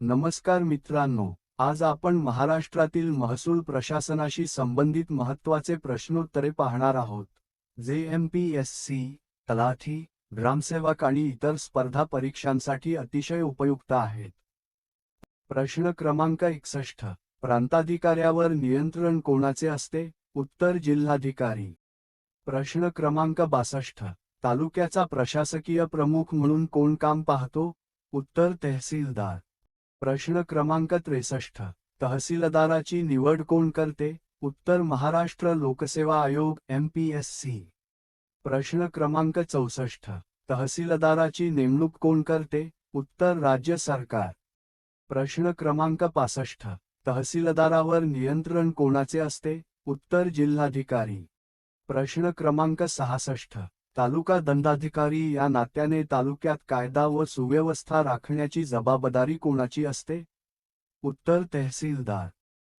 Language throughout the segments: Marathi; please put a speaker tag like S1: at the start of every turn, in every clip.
S1: नमस्कार मित्रांनो आज आपण महाराष्ट्रातील महसूल प्रशासनाशी संबंधित महत्त्वाचे प्रश्नोत्तरे पाहणार आहोत. जे एम पी एस सी तलाठी ग्रामसेवक आणि इतर स्पर्धा परीक्षांसाठी अतिशय उपयुक्त आहेत. प्रश्न क्रमांक एकसष्ट प्रांताधिकाऱ्यावर नियंत्रण कोणाचे असते? उत्तर जिल्हाधिकारी. प्रश्न क्रमांक बासष्ट तालुक्याचा प्रशासकीय प्रमुख म्हणून कोण काम पाहतो? उत्तर तहसीलदार. प्रश्न क्रमांक त्रेसष्ट. तहसीलदाराची निवड कोण करते? उत्तर महाराष्ट्र लोकसेवा आयोग एम पी एस सी प्रश्न क्रमांक चौसष्ट. तहसीलदाराची नेमणूक कोण करते? उत्तर राज्य सरकार. प्रश्न क्रमांक पासष्ट. तहसीलदारावर नियंत्रण कोणाचे असते? उत्तर जिल्हाधिकारी. प्रश्न क्रमांक सहासष्ट. तालुका दंडाधिकारी या नात्याने तालुक्यात कायदा व सुव्यवस्था राखण्याची जबाबदारी कोणाची असते? उत्तर तहसीलदार.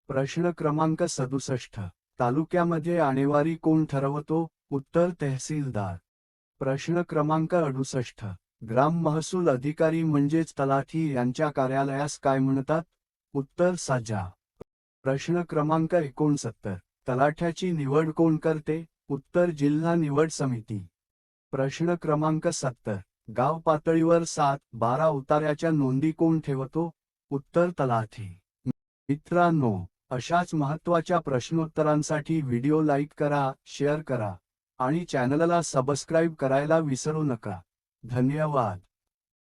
S1: प्रश्न क्रमांक सदुसष्ट. तालुक्यामध्ये आणेवारी कोण ठरवतो? उत्तर तहसीलदार. प्रश्न क्रमांक अडुसष्ट. ग्राम महसूल अधिकारी म्हणजेच तलाठी यांच्या कार्यालयास काय म्हणतात? उत्तर साजा. प्रश्न क्रमांक एकोणसत्तर. तलाठ्याची निवड कोण करते? उत्तर जिल्हा निवड समिती. प्रश्न क्रमांक सत्तर. गाव पातळीवर सात बारा उतार्याच्या नोंदी कोण ठेवतो? उत्तर तलाठी. मित्रांनो अशाच महत्त्वाच्या प्रश्नोत्तरांसाठी व्हिडिओ लाईक करा शेअर करा आणि चॅनलला सबस्क्राईब करायला विसरू नका. धन्यवाद.